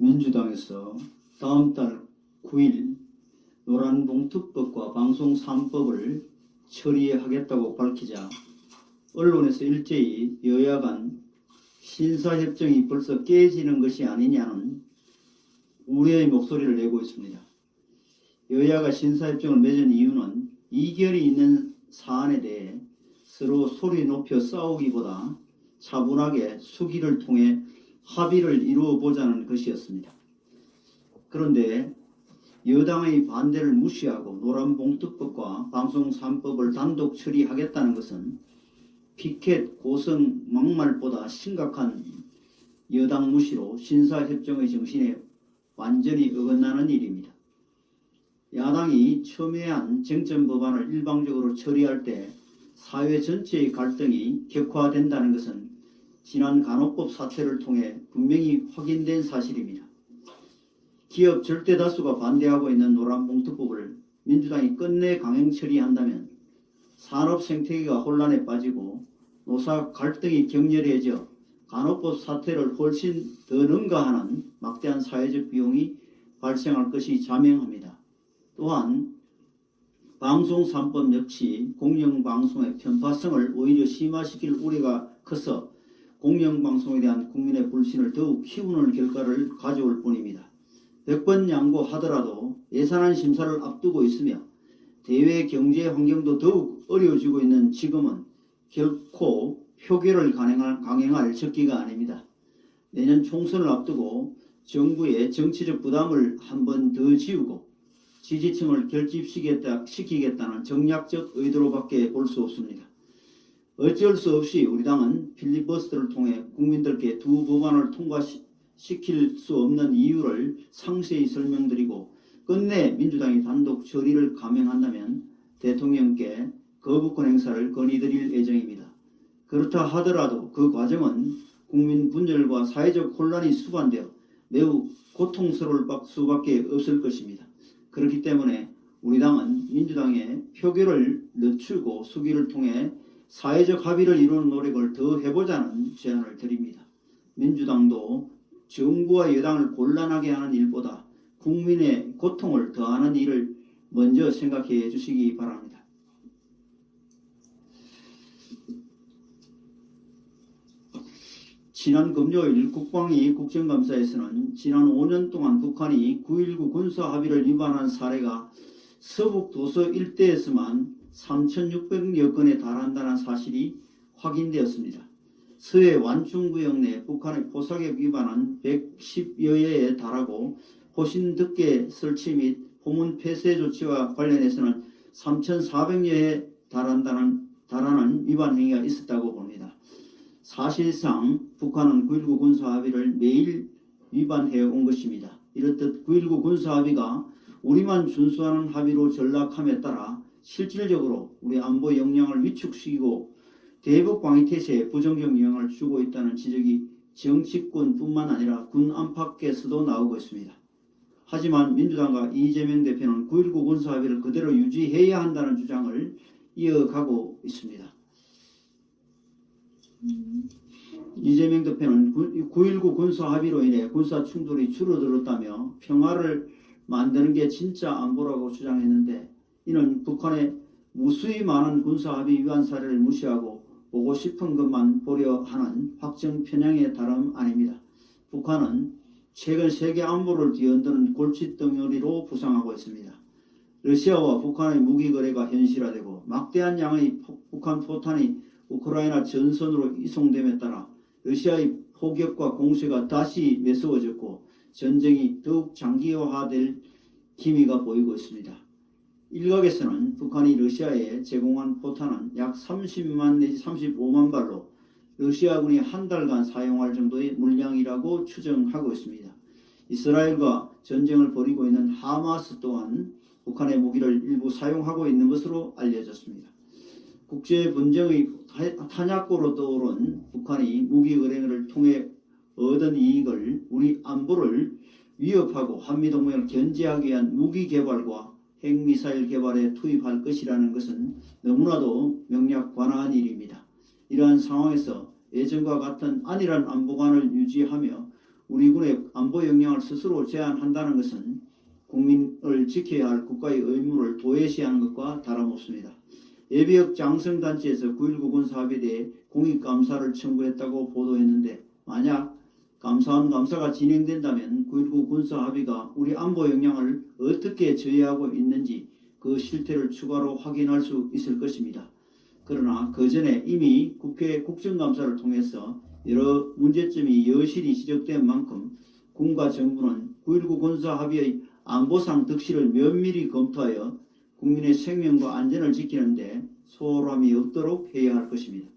민주당에서 다음 달 9일 노란봉투법과 방송 3법을 처리하겠다고 밝히자 언론에서 일제히 여야 간 신사협정이 벌써 깨지는 것이 아니냐는 우려의 목소리를 내고 있습니다. 여야가 신사협정을 맺은 이유는 이결이 있는 사안에 대해 서로 소리 높여 싸우기보다 차분하게 수기를 통해 합의를 이루어 보자는 것이었습니다. 그런데 여당의 반대를 무시하고 노란봉투법과 방송 3법을 단독 처리하겠다는 것은 피켓 고성 막말보다 심각한 여당 무시로 신사협정의 정신에 완전히 어긋나는 일입니다. 야당이 첨예한 쟁점 법안을 일방적으로 처리할 때 사회 전체의 갈등이 격화된다는 것은 지난 간호법 사태를 통해 분명히 확인된 사실입니다. 기업 절대 다수가 반대하고 있는 노란봉투법을 민주당이 끝내 강행 처리한다면 산업 생태계가 혼란에 빠지고 노사 갈등이 격렬해져 간호법 사태를 훨씬 더 능가하는 막대한 사회적 비용이 발생할 것이 자명합니다. 또한 방송 3법 역시 공영방송의 편파성을 오히려 심화시킬 우려가 커서 공영방송에 대한 국민의 불신을 더욱 키우는 결과를 가져올 뿐입니다. 100번 양보하더라도 예산안 심사를 앞두고 있으며 대외 경제 환경도 더욱 어려워지고 있는 지금은 결코 표결을 강행할, 강행할 적기가 아닙니다. 내년 총선을 앞두고 정부의 정치적 부담을 한 번 더 지우고 지지층을 결집시키겠다, 시키겠다는 정략적 의도로밖에 볼 수 없습니다. 어쩔 수 없이 우리 당은 필리버스터를 통해 국민들께 두 법안을 통과시킬 수 없는 이유를 상세히 설명드리고 끝내 민주당이 단독 처리를 감행한다면 대통령께 거부권 행사를 건의드릴 예정입니다. 그렇다 하더라도 그 과정은 국민 분열과 사회적 혼란이 수반되어 매우 고통스러울 수밖에 없을 것입니다. 그렇기 때문에 우리 당은 민주당의 표결을 늦추고 수기를 통해 사회적 합의를 이루는 노력을 더 해보자는 제안을 드립니다. 민주당도 정부와 여당을 곤란하게 하는 일보다 국민의 고통을 더하는 일을 먼저 생각해 주시기 바랍니다. 지난 금요일 국방위 국정감사에서는 지난 5년 동안 북한이 9.19 군사 합의를 위반한 사례가 서북 도서 일대에서만 3,600여 건에 달한다는 사실이 확인되었습니다. 서해 완충구역 내 북한의 포사격 위반은 110여 회에 달하고 호신 득계 설치 및 포문 폐쇄 조치와 관련해서는 3,400여 회에 달한다는 달하는 위반 행위가 있었다고 봅니다. 사실상 북한은 9.19 군사합의를 매일 위반해 온 것입니다. 이렇듯 9.19 군사합의가 우리만 준수하는 합의로 전락함에 따라 실질적으로 우리 안보 역량을 위축시키고 대북 방위태세에 부정적 영향을 주고 있다는 지적이 정치권뿐만 아니라 군 안팎에서도 나오고 있습니다. 하지만 민주당과 이재명 대표는 9.19 군사합의를 그대로 유지해야 한다는 주장을 이어가고 있습니다. 이재명 대표는 9.19 군사 합의로 인해 군사 충돌이 줄어들었다며 평화를 만드는 게 진짜 안보라고 주장했는데 이는 북한의 무수히 많은 군사 합의 위반 사례를 무시하고 보고 싶은 것만 보려 하는 확정 편향의 다름 아닙니다. 북한은 최근 세계 안보를 뒤흔드는 골칫덩어리로 부상하고 있습니다. 러시아와 북한의 무기 거래가 현실화되고 막대한 양의 북한 포탄이 우크라이나 전선으로 이송됨에 따라 러시아의 포격과 공세가 다시 매서워졌고 전쟁이 더욱 장기화될 기미가 보이고 있습니다. 일각에서는 북한이 러시아에 제공한 포탄은 약 30만 내지 35만 발로 러시아군이 한 달간 사용할 정도의 물량이라고 추정하고 있습니다. 이스라엘과 전쟁을 벌이고 있는 하마스 또한 북한의 무기를 일부 사용하고 있는 것으로 알려졌습니다. 국제 분쟁의 탄약고로 떠오른 북한이 무기 의뢰를 통해 얻은 이익을 우리 안보를 위협하고 한미동맹을 견제하기 위한 무기 개발과 핵미사일 개발에 투입할 것이라는 것은 너무나도 명약관화한 일입니다. 이러한 상황에서 예전과 같은 안일한 안보관을 유지하며 우리 군의 안보 역량을 스스로 제한한다는 것은 국민을 지켜야 할 국가의 의무를 도외시하는 것과 다름없습니다. 예비역 장성단체에서 9.19 군사합의에 대해 공익감사를 청구했다고 보도했는데 만약 감사원 감사가 진행된다면 9.19 군사합의가 우리 안보 역량을 어떻게 저해하고 있는지 그 실태를 추가로 확인할 수 있을 것입니다. 그러나 그 전에 이미 국회 국정감사를 통해서 여러 문제점이 여실히 지적된 만큼 군과 정부는 9.19 군사합의의 안보상 득실을 면밀히 검토하여 국민의 생명과 안전을 지키는데 소홀함이 없도록 해야 할 것입니다.